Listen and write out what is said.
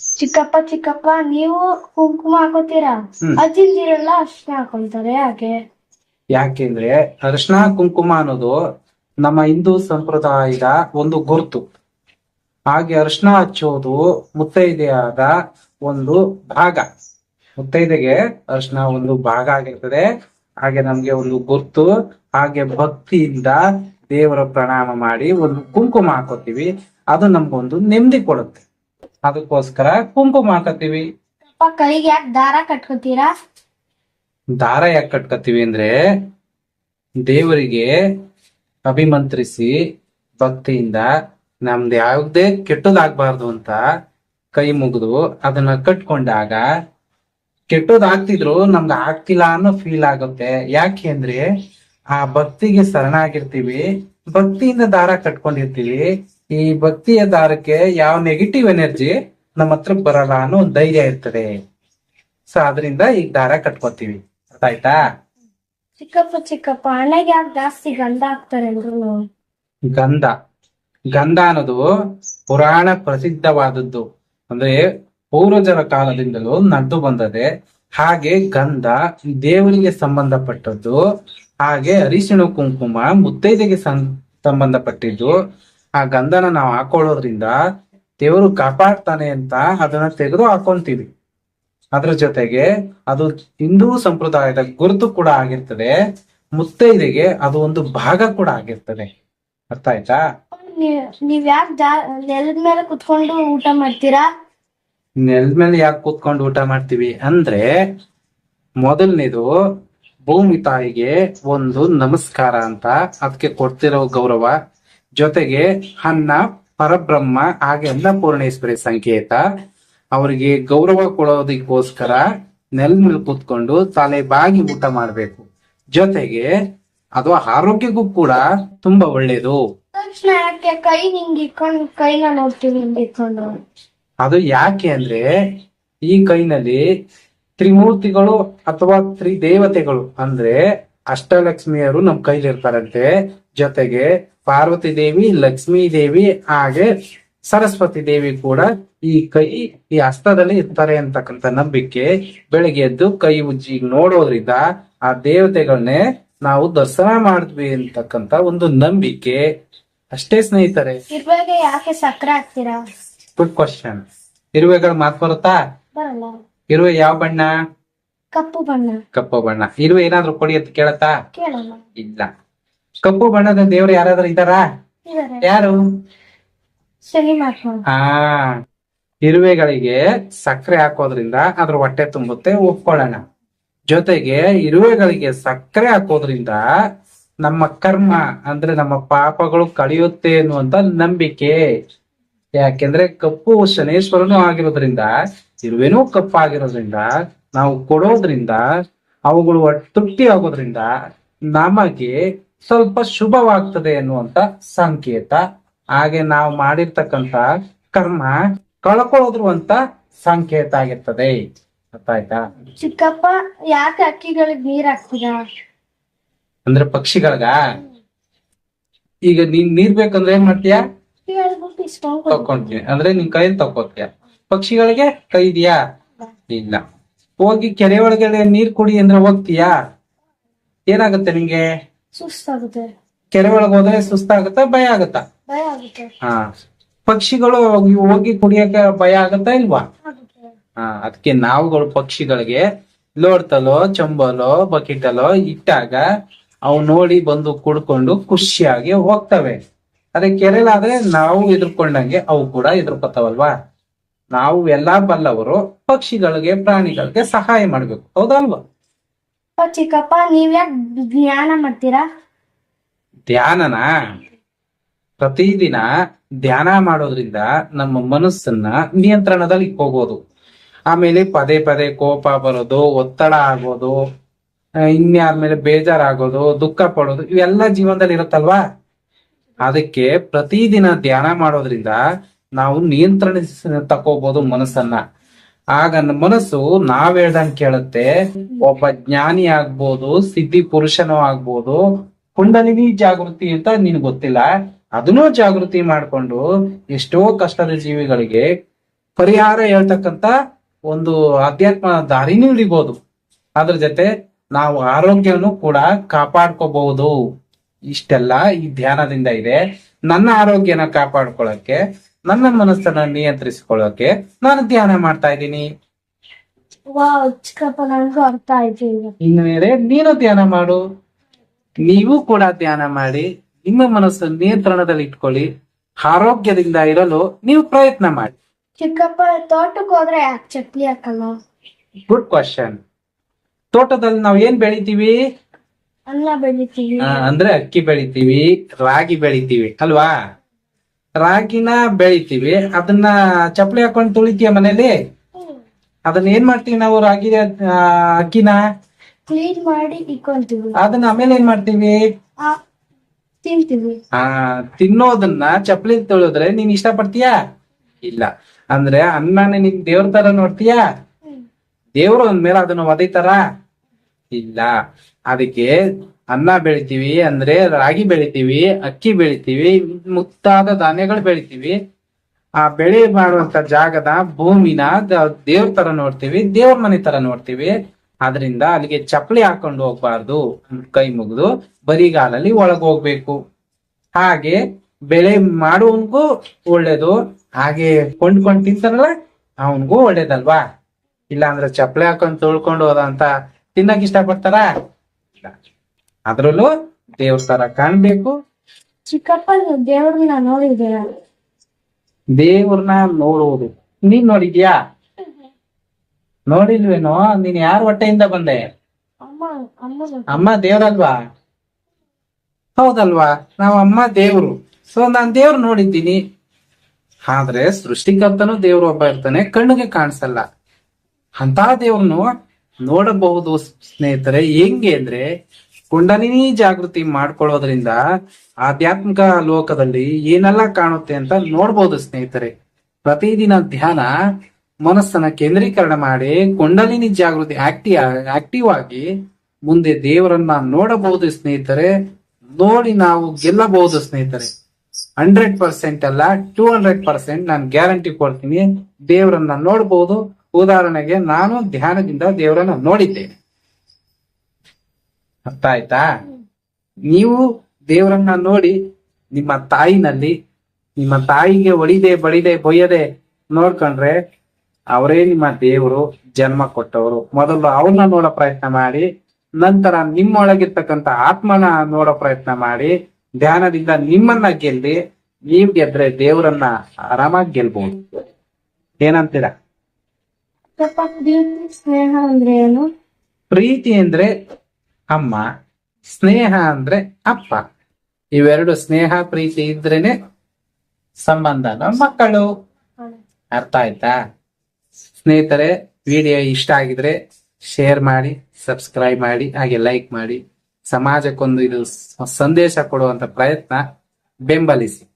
ಚಿಕ್ಕಪ್ಪ ಚಿಕ್ಕಪ್ಪ ನೀವು ಕುಂಕುಮ ಹಾಕೋತೀರಾ? ಹ್ಮ್. ಅರ್ಶನ ಅರ್ಶಿನ ಹಾಕೊಂತಾರೆ ಯಾಕೆ? ಯಾಕೆಂದ್ರೆ ಅರಿಶಿನ ಕುಂಕುಮ ಅನ್ನೋದು ನಮ್ಮ ಹಿಂದೂ ಸಂಪ್ರದಾಯದ ಒಂದು ಗುರುತು. ಹಾಗೆ ಅರಿಶಿನ ಹಚ್ಚೋದು ಮುತ್ತೈದೆಯಾದ ಒಂದು ಭಾಗ. ಮುತ್ತೈದೆಗೆ ಅರಿಶಿನ ಒಂದು ಭಾಗ ಆಗಿರ್ತದೆ. ಹಾಗೆ ನಮ್ಗೆ ಒಂದು ಗುರ್ತು ಹಾಗೆ ಭಕ್ತಿಯಿಂದ ದೇವರ ಪ್ರಣಾಮ ಮಾಡಿ ಒಂದು ಕುಂಕುಮ ಹಾಕೋತೀವಿ. ಅದು ನಮ್ಗೊಂದು ನೆಮ್ಮದಿ ಕೊಡುತ್ತೆ. ಅದಕ್ಕೋಸ್ಕರ ಕುಂಕುಮ ಹಾಕತ್ತೀವಿ. ಅಪ್ಪ ಕೈಗೆ ಯಾಕೆ ದಾರ ಕಟ್ಕೋತೀರಾ? ದಾರ ಯಾಕೆ ಕಟ್ಕತ್ತೀವಿ ಅಂದ್ರೆ ದೇವರಿಗೆ ಅಭಿಮಂತ್ರಿಸಿ ಭಕ್ತಿಯಿಂದ ನಮ್ದು ಯಾವುದೇ ಕೆಟ್ಟದಾಗಬಾರ್ದು ಅಂತ ಕೈ ಮುಗಿದು ಅದನ್ನ ಕಟ್ಕೊಂಡಾಗ ಕೆಟ್ಟದಾಗ್ತಿದ್ರು ನಮ್ಗೆ ಆಗ್ತಿಲ್ಲ ಅನ್ನೋ ಫೀಲ್ ಆಗುತ್ತೆ. ಯಾಕೆ ಅಂದ್ರೆ ಆ ಭಕ್ತಿಗೆ ಶರಣಾಗಿರ್ತೀವಿ ಭಕ್ತಿಯಿಂದ ದಾರ ಕಟ್ಕೊಂಡಿರ್ತೀವಿ ಈ ಭಕ್ತಿಯ ದಾರಕ್ಕೆ ಯಾವ ನೆಗೆಟಿವ್ ಎನರ್ಜಿ ನಮ್ಮ ಹತ್ರ ಬರಲ್ಲ ಅನ್ನೋ ಒಂದು ಧೈರ್ಯ ಇರ್ತದೆ. ಸೊ ಅದರಿಂದ ಈ ದಾರ ಕಟ್ಕೋತೀವಿ. ಅರ್ಥ ಆಯ್ತಾ ಚಿಕ್ಕಪ್ಪ ಚಿಕ್ಕಪ್ಪ ಹಣೆಗೆ ಯಾಕೆ ಜಾಸ್ತಿ ಗಂಧ ಹಾಕ್ತಾರೆ ಅಂದ್ರು ಗಂಧ. ಗಂಧ ಅನ್ನೋದು ಪುರಾಣ ಪ್ರಸಿದ್ಧವಾದದ್ದು. ಅಂದ್ರೆ ಪೂರ್ವಜರ ಕಾಲದಿಂದಲೂ ನಡೆದು ಬಂದದೆ ಹಾಗೆ ಗಂಧ ದೇವರಿಗೆ ಸಂಬಂಧಪಟ್ಟದ್ದು. ಹಾಗೆ ಅರಿಶಿಣ ಕುಂಕುಮ ಮುತ್ತೈದೆಗೆ ಸಂಬಂಧಪಟ್ಟಿದ್ದು. ಆ ಗಂಧನ ನಾವು ಹಾಕೊಳ್ಳೋದ್ರಿಂದ ದೇವರು ಕಾಪಾಡ್ತಾನೆ ಅಂತ ಅದನ್ನ ತೆಗೆದು ಹಾಕೊಂತೀವಿ. ಅದ್ರ ಜೊತೆಗೆ ಅದು ಹಿಂದೂ ಸಂಪ್ರದಾಯದ ಗುರುತು ಕೂಡ ಆಗಿರ್ತದೆ. ಮುತ್ತೈದೆಗೆ ಅದು ಒಂದು ಭಾಗ ಕೂಡ ಆಗಿರ್ತದೆ. ಅರ್ಥ ಆಯ್ತಾ? ನೀವ್- ಯಾಕೆ ನೆಲದ ಮೇಲೆ ಕುತ್ಕೊಂಡು ಊಟ ಮಾಡ್ತೀರಾ? ನೆಲದ ಮೇಲೆ ಯಾಕೆ ಕೂತ್ಕೊಂಡು ಊಟ ಮಾಡ್ತೀವಿ ಅಂದ್ರೆ ಮೊದಲನೇದು ಭೂಮಿ ತಾಯಿಗೆ ಒಂದು ನಮಸ್ಕಾರ ಅಂತ ಅದಕ್ಕೆ ಕೊಡ್ತಿರೋ ಗೌರವ ಜೊತೆಗೆ ಅನ್ನ ಪರಬ್ರಹ್ಮ ಹಾಗೆ ಅನ್ನಪೂರ್ಣೇಶ್ವರಿ ಸಂಕೇತ. ಅವರಿಗೆ ಗೌರವ ಕೊಡೋದಕ್ಕೋಸ್ಕರ ನೆಲ್ ಮೇಲೆ ಕೂತ್ಕೊಂಡು ತಲೆ ಬಾಗಿ ಊಟ ಮಾಡಬೇಕು. ಜೊತೆಗೆ ಅದು ಆರೋಗ್ಯಕ್ಕೂ ಕೂಡ ತುಂಬಾ ಒಳ್ಳೇದು. ಕೈ ಕೈನ ನೋಡ್ತೀವಿ ಅದು ಯಾಕೆ ಅಂದ್ರೆ ಈ ಕೈನಲ್ಲಿ ತ್ರಿಮೂರ್ತಿಗಳು ಅಥವಾ ತ್ರಿದೇವತೆಗಳು ಅಂದ್ರೆ ಅಷ್ಟಲಕ್ಷ್ಮಿಯರು ನಮ್ ಕೈಲಿ ಇರ್ತಾರಂತೆ ಜೊತೆಗೆ ಪಾರ್ವತಿ ದೇವಿ ಲಕ್ಷ್ಮೀ ದೇವಿ ಹಾಗೆ ಸರಸ್ವತಿ ದೇವಿ ಕೂಡ ಈ ಕೈ ಈ ಹಸ್ತದಲ್ಲಿ ಇರ್ತಾರೆ ಅಂತಕ್ಕಂತ ನಂಬಿಕೆ. ಬೆಳಿಗ್ಗೆ ಎದ್ದು ಕೈ ಉಜ್ಜಿ ನೋಡೋದ್ರಿಂದ ಆ ದೇವತೆಗಳನ್ನೇ ನಾವು ದರ್ಶನ ಮಾಡಿದ್ವಿ ಅಂತಕ್ಕಂತ ಒಂದು ನಂಬಿಕೆ. ಅಷ್ಟೇ ಸ್ನೇಹಿತರೆ. ಇರುವಾಗ ಯಾಕೆ ಸಕ್ಕರೆ ಹಾಕ್ತೀರಾ? ಗುಡ್ ಕ್ವಶನ್ ಇರುವೆಗಳ ಮಾತು ಬರುತ್ತಾ? ಬರಲ್ಲ. ಇರುವೆ ಯಾವ ಬಣ್ಣ? ಕಪ್ಪು ಬಣ್ಣ. ಕಪ್ಪು ಬಣ್ಣ. ಇರುವೆ ಏನಾದ್ರು ಕೊಡಿ ಅಂತ ಕೇಳತ್ತಾ? ಕೇಳಲ್ಲ. ಇಲ್ಲ. ಕಪ್ಪು ಬಣ್ಣದ ದೇವ್ರು ಯಾರಾದ್ರೂ ಇದ್ದಾರಾ? ಇದಾರೆ. ಯಾರು? ಮಹಾತ್ಮ ಇರುವೆಗಳಿಗೆ ಸಕ್ಕರೆ ಹಾಕೋದ್ರಿಂದ ಅದ್ರ ಹೊಟ್ಟೆ ತುಂಬುತ್ತೆ ಒಪ್ಕೊಳ್ಳೋಣ. ಜೊತೆಗೆ ಇರುವೆಗಳಿಗೆ ಸಕ್ಕರೆ ಹಾಕೋದ್ರಿಂದ ನಮ್ಮ ಕರ್ಮ ಅಂದ್ರೆ ನಮ್ಮ ಪಾಪಗಳು ಕಳಿಯುತ್ತೆ ಅನ್ನುವಂತ ನಂಬಿಕೆ. ಯಾಕೆಂದ್ರೆ ಕಪ್ಪು ಶನೇಶ್ವರನು ಆಗಿರೋದ್ರಿಂದ ಇರುವೆನೂ ಕಪ್ಪಾಗಿರೋದ್ರಿಂದ ನಾವು ಕೊಡೋದ್ರಿಂದ ಅವುಗಳು ತೃಪ್ತಿ ಆಗೋದ್ರಿಂದ ನಮಗೆ ಸ್ವಲ್ಪ ಶುಭವಾಗ್ತದೆ ಅನ್ನುವಂತ ಸಂಕೇತ. ಹಾಗೆ ನಾವು ಮಾಡಿರ್ತಕ್ಕಂತ ಕರ್ಮ ಕಳ್ಕೊಳ್ಳೋದ್ರು ಅಂತ ಸಂಕೇತ ಆಗಿರ್ತದೆ. ಅರ್ಥ ಆಯ್ತಾ ಚಿಕ್ಕಪ್ಪ ಯಾಕೆ ಅಕ್ಕಿಗಳಿಗೆ ನೀರ್ ಹಾಕ್ತೀರಾ? ಅಂದ್ರೆ ಪಕ್ಷಿಗಳಿಗ? ಈಗ ನೀನ್ ನೀರ್ ಬೇಕಂದ್ರೆ ಏನ್ ಮಾಡ್ತೀಯ? ತಕೊಂತೀನಿ ಅಂದ್ರೆ ನಿನ್ ಕೈಯಲ್ಲಿ ತಕೋತೀಯ ಪಕ್ಷಿಗಳಿಗೆ ಕೈ ಇದೆಯಾ? ಇಲ್ಲ. ಹೋಗಿ ಕೆರೆ ಒಳಗಡೆ ನೀರ್ ಕುಡಿ ಅಂದ್ರೆ ಹೋಗ್ತೀಯಾ? ಏನಾಗುತ್ತೆ ನಿಂಗೆ? ಸುಸ್ತಾಗುತ್ತೆ. ಕೆರೆ ಒಳಗೆ ಹೋದ್ರೆ ಸುಸ್ತಾಗತ್ತಾ ಭಯ ಆಗತ್ತಾ? ಭಯ ಆಗುತ್ತೆ. ಹಾ. ಪಕ್ಷಿಗಳು ಹೋಗಿ- ಹೋಗಿ ಕುಡಿಯಕ್ಕೆ ಭಯ ಆಗುತ್ತಾ ಇಲ್ವಾ? ಆಗುತ್ತೆ. ಹಾ ಅದಕ್ಕೆ ನಾವುಗಳು ಪಕ್ಷಿಗಳಿಗೆ ಲೋಡ್ತಲೋ ಚಂಬಲೋ ಬಕೆಟಲೋ ಇಟ್ಟಾಗ ಅವು ನೋಡಿ ಬಂದು ಕುಡ್ಕೊಂಡು ಖುಷಿಯಾಗಿ ಹೋಗ್ತವೆ. ಅದೇ ಕೆರೆಲಾದ್ರೆ ನಾವು ಎದುರ್ಕೊಂಡಂಗೆ ಅವು ಕೂಡ ಎದುರ್ಕೊತಾವಲ್ವಾ? ನಾವು ಎಲ್ಲಾ ಬಲ್ಲವರು ಪಕ್ಷಿಗಳಿಗೆ ಪ್ರಾಣಿಗಳಿಗೆ ಸಹಾಯ ಮಾಡ್ಬೇಕು. ಹೌದಲ್ವಾ? ಚಿಕ್ಕಪ್ಪ, ನೀವ್ ಯಾಕೆ ಧ್ಯಾನ ಮಾಡ್ತೀರಾ? ಧ್ಯಾನನ? ಪ್ರತಿದಿನ ಧ್ಯಾನ ಮಾಡೋದ್ರಿಂದ ನಮ್ಮ ಮನಸ್ಸನ್ನ ನಿಯಂತ್ರಣದಲ್ಲಿ ಹೋಗೋದು ಆಮೇಲೆ ಪದೇ ಪದೇ ಕೋಪ ಬರೋದು, ಒತ್ತಡ ಆಗೋದು ಇನ್ಯಾದ್ಮೇಲೆ ಬೇಜಾರಾಗೋದು, ದುಃಖ ಪಡೋದು, ಇವೆಲ್ಲ ಜೀವನದಲ್ಲಿ ಇರುತ್ತಲ್ವಾ? ಅದಕ್ಕೆ ಪ್ರತಿದಿನ ಧ್ಯಾನ ಮಾಡೋದ್ರಿಂದ ನಾವು ನಿಯಂತ್ರಣ ತಕೋಬಹುದು ಮನಸ್ಸನ್ನ. ಆಗ ಮನಸ್ಸು ನಾವ್ ಹೇಳ್ದಂಗ್ ಕೇಳುತ್ತೆ, ಒಬ್ಬ ಜ್ಞಾನಿ ಆಗ್ಬೋದು, ಸಿದ್ಧಿ ಪುರುಷನೂ ಆಗ್ಬೋದು, ಕುಂಡಲಿನಿ ಜಾಗೃತಿ ಅಂತ ನಿನ್ ಗೊತ್ತಿಲ್ಲ, ಅದನ್ನೂ ಜಾಗೃತಿ ಮಾಡ್ಕೊಂಡು ಎಷ್ಟೋ ಕಷ್ಟದ ಜೀವಿಗಳಿಗೆ ಪರಿಹಾರ ಹೇಳ್ತಕ್ಕಂತ ಒಂದು ಅಧ್ಯಾತ್ಮ ದಾರಿನೂ ಹಿಡಿಬಹುದು ಅದ್ರ ಜೊತೆ ನಾವು ಆರೋಗ್ಯವನ್ನು ಕೂಡ ಕಾಪಾಡ್ಕೋಬಹುದು. ಇಷ್ಟೆಲ್ಲ ಈ ಧ್ಯಾನದಿಂದ ಇದೆ. ನನ್ನ ಆರೋಗ್ಯನ ಕಾಪಾಡ್ಕೊಳ್ಳಕ್ಕೆ ನನ್ನ ಮನಸ್ಸನ್ನ ನಿಯಂತ್ರಿಸಿಕೊಳ್ಳೋಕೆ ನಾನು ಧ್ಯಾನ ಮಾಡ್ತಾ ಇದ್ದೀನಿ. ಅರ್ಥ ಆಯ್ತು ಇನ್ನು ಮೇಲೆ ನೀನು ಧ್ಯಾನ ಮಾಡು. ನೀವು ಕೂಡ ಧ್ಯಾನ ಮಾಡಿ. ನಿಮ್ಮ ಮನಸ್ಸು ನಿಯಂತ್ರಣದಲ್ಲಿ ಇಟ್ಕೊಳ್ಳಿ. ಆರೋಗ್ಯದಿಂದ ಇರಲು ನೀವು ಪ್ರಯತ್ನ ಮಾಡಿ. ಚಿಕ್ಕಪ್ಪ ತೋಟಕ್ಕೆ ಹೋದ್ರೆ ಯಾಕೆ ಹಾಕಲ್ಲ? ಗುಡ್ ಕ್ವಶನ್ ತೋಟದಲ್ಲಿ ನಾವು ಏನ್ ಬೆಳಿತೀವಿ? ಅನ್ನ ಬೆಳಿತೀವಿ. ಆ, ಅಂದ್ರೆ ಅಕ್ಕಿ ಬೆಳಿತೀವಿ ರಾಗಿ ಬೆಳಿತೀವಿ ಅಲ್ವಾ? ರಾಗಿನ ಬೆಳಿತೀವಿ. ಅದನ್ನ ಚಪ್ಪಲಿ ಹಾಕೊಂಡು ತುಳಿತೀಯ ಮನೇಲಿ? ಅದನ್ನ ಏನ್ ಮಾಡ್ತೀವಿ ನಾವು ರಾಗಿ ಆ, ಅಕ್ಕಿನ? ಕ್ಲೀನ್ ಮಾಡಿ ಅದನ್ನ ಆಮೇಲೆ ಏನ್ ಮಾಡ್ತೀವಿ? ಆ, ತಿಂತೀವಿ. ಆ ತಿನ್ನೋದನ್ನ ಚಪ್ಪಲಿ ತೊಳೆದ್ರೆ ನೀನ್ ಇಷ್ಟ ಪಡ್ತೀಯಾ ಇಲ್ಲ. ಅಂದ್ರೆ ಅನ್ನನ ನಿನ್ ದೇವ್ರ ತರ ನೋಡ್ತೀಯಾ? ದೇವ್ರು ಅಂದ್ಮೇಲೆ ಅದನ್ನ ಒದೈತಾರ? ಇಲ್ಲ. ಅದಕ್ಕೆ ಅನ್ನ ಬೆಳಿತೀವಿ ಅಂದ್ರೆ ರಾಗಿ ಬೆಳಿತೀವಿ, ಅಕ್ಕಿ ಬೆಳಿತೀವಿ ಮುಕ್ತಾದ ಧಾನ್ಯಗಳು ಬೆಳಿತೀವಿ. ಆ ಬೆಳೆ ಮಾಡುವಂತ ಜಾಗದ ಭೂಮಿನ ದೇವ್ರ ತರ ನೋಡ್ತೀವಿ, ದೇವ್ರ ಮನೆ ತರ ನೋಡ್ತೀವಿ. ಅದರಿಂದ ಅಲ್ಲಿಗೆ ಚಪ್ಪಲಿ ಹಾಕೊಂಡು ಹೋಗ್ಬಾರ್ದು ಕೈ ಮುಗಿದು ಬರಿಗಾಲಲ್ಲಿ ಒಳಗ್ ಹೋಗ್ಬೇಕು. ಹಾಗೆ ಬೆಳೆ ಮಾಡುವನ್ಗೂ ಒಳ್ಳೇದು, ಹಾಗೆ ಕೊಂಡ್ಕೊಂಡ್ ತಿಂತಾರಲ್ಲ ಅವನ್ಗೂ ಒಳ್ಳೇದಲ್ವಾ? ಇಲ್ಲ ಅಂದ್ರೆ ಚಪ್ಪಲಿ ಹಾಕೊಂಡು ತೊಳ್ಕೊಂಡು ಹೋದ ಅಂತ ತಿನ್ನಕ್ ಇಷ್ಟಪಡ್ತಾರ? ಇಲ್ಲ. ಅದ್ರಲ್ಲೂ ದೇವ್ರ ತರ ಕಾಣ್ಬೇಕು. ಚಿಕ್ಕಪ್ಪ ದೇವ್ರನ್ನ ನೋಡಿದ್ದೀರಾ ದೇವ್ರನ್ನ ನೋಡುವುದು ನೀನ್ ನೋಡಿದ್ಯಾ? ನೋಡಿಲ್ವೇನೋ? ನೀನ್ ಯಾರ ಹೊಟ್ಟೆಯಿಂದ ಬಂದೆ? ಅಮ್ಮ ದೇವ್ರಲ್ವಾ? ಹೌದಲ್ವಾ? ನಾವ್ ಅಮ್ಮ ದೇವ್ರು. ಸೊ ನಾನ್ ದೇವ್ರು ನೋಡಿದ್ದೀನಿ. ಆದ್ರೆ ಸೃಷ್ಟಿಕರ್ತನು ದೇವ್ರು ಒಬ್ಬ ಇರ್ತಾನೆ ಕಣ್ಣಿಗೆ ಕಾಣಿಸಲ್ಲ. ಅಂತ ದೇವ್ರನ್ನು ನೋಡಬಹುದು ಸ್ನೇಹಿತರೆ ಹೆಂಗೆ ಅಂದ್ರೆ ಕುಂಡಲಿನಿ ಜಾಗೃತಿ ಮಾಡ್ಕೊಳ್ಳೋದ್ರಿಂದ ಆಧ್ಯಾತ್ಮಿಕ ಲೋಕದಲ್ಲಿ ಏನೆಲ್ಲ ಕಾಣುತ್ತೆ ಅಂತ ನೋಡ್ಬೋದು ಸ್ನೇಹಿತರೆ. ಪ್ರತಿದಿನ ಧ್ಯಾನ ಮನಸ್ಸನ್ನ ಕೇಂದ್ರೀಕರಣ ಮಾಡಿ ಕುಂಡಲಿನಿ ಜಾಗೃತಿ ಆಕ್ಟಿವ್ ಆಕ್ಟಿವ್ ಆಗಿ ಮುಂದೆ ದೇವರನ್ನ ನೋಡಬಹುದು ಸ್ನೇಹಿತರೆ. ನೋಡಿ ನಾವು ಗೆಲ್ಲಬಹುದು ಸ್ನೇಹಿತರೆ. ಹಂಡ್ರೆಡ್ ಪರ್ಸೆಂಟ್ ಅಲ್ಲ, ಟೂ ಹಂಡ್ರೆಡ್ ಪರ್ಸೆಂಟ್ ನಾನು ಗ್ಯಾರಂಟಿ ಕೊಡ್ತೀನಿ. ದೇವರನ್ನ ನೋಡಬಹುದು ಉದಾಹರಣೆಗೆ ನಾನು ಧ್ಯಾನದಿಂದ ದೇವರನ್ನ ನೋಡಿದ್ದೇನೆ. ಅರ್ಥ ಆಯ್ತಾ? ನೀವು ದೇವರನ್ನ ನೋಡಿ ನಿಮ್ಮ ತಾಯಿನಲ್ಲಿ ನಿಮ್ಮ ತಾಯಿಗೆ ಒಳಿದೆ ಬಡಿದೆ ಬೊಯ್ಯದೆ ನೋಡ್ಕೊಂಡ್ರೆ ಅವರೇ ನಿಮ್ಮ ದೇವರು ಜನ್ಮ ಕೊಟ್ಟವರು. ಮೊದಲು ಅವ್ರನ್ನ ನೋಡೋ ಪ್ರಯತ್ನ ಮಾಡಿ ನಂತರ ನಿಮ್ಮೊಳಗಿರ್ತಕ್ಕಂಥ ಆತ್ಮನ ನೋಡೋ ಪ್ರಯತ್ನ ಮಾಡಿ ಧ್ಯಾನದಿಂದ ನಿಮ್ಮನ್ನ ಗೆಲ್ಲಿ ನೀವ್ ಗೆದ್ರೆ ದೇವರನ್ನ ಆರಾಮಾಗಿ ಗೆಲ್ಬಹುದು ಏನಂತೀರಾ? ಚಿಕ್ಕಪ್ಪ ಸ್ನೇಹ ಅಂದ್ರೆ ಏನು? ಪ್ರೀತಿ ಅಂದ್ರೆ ಅಮ್ಮ, ಸ್ನೇಹ ಅಂದ್ರೆ ಅಪ್ಪ. ಇವೆರಡು ಸ್ನೇಹ, ಪ್ರೀತಿ ಇದ್ರೇನೆ ಸಂಬಂಧ. ಮಕ್ಕಳು. ಅರ್ಥ ಆಯ್ತಾ? ಸ್ನೇಹಿತರೆ, ವಿಡಿಯೋ ಇಷ್ಟ ಆಗಿದ್ರೆ ಶೇರ್ ಮಾಡಿ, ಸಬ್ಸ್ಕ್ರೈಬ್ ಮಾಡಿ, ಹಾಗೆ ಲೈಕ್ ಮಾಡಿ. ಸಮಾಜಕ್ಕೊಂದು ಇದು ಸಂದೇಶ ಕೊಡುವಂತ ಪ್ರಯತ್ನ ಬೆಂಬಲಿಸಿ.